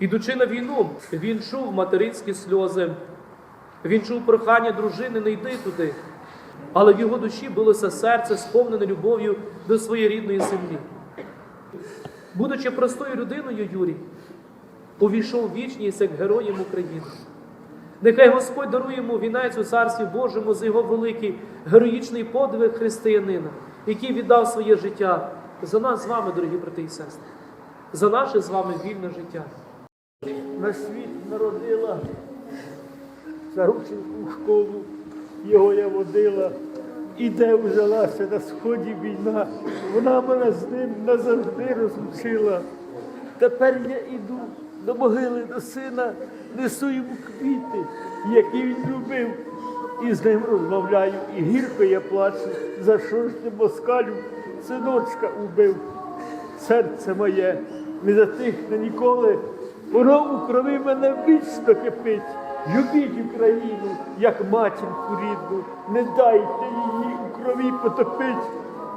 Ідучи на війну, він чув материнські сльози, він чув прохання дружини не йди туди. Але в його душі билося серце, сповнене любов'ю до своєї рідної землі. Будучи простою людиною, Юрій увійшов вічність як героєм України. Нехай Господь дарує йому вінець у Царстві Божому за його великий героїчний подвиг християнина, який віддав своє життя за нас з вами, дорогі брати і сестри, за наше з вами вільне життя. На світ народила, зарученку школу, його я водила. І де взялася на сході війна, вона мене з ним назавжди розлучила. Тепер я іду до могили до сина, несу йому квіти, які він любив, і з ним розмовляю, і гірко я плачу, за що ж ти москалю синочка убив. Серце моє не затихне ніколи, воно у крові мене вічно кипить. Любіть Україну, як матінку рідну, не дайте її у крові потопить.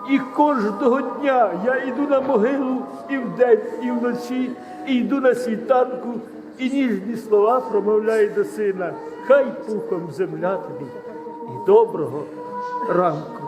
І кожного дня я йду на могилу і вдень, і вночі, і йду на світанку, і ніжні слова промовляю до сина. Хай пухом земля тобі і доброго ранку.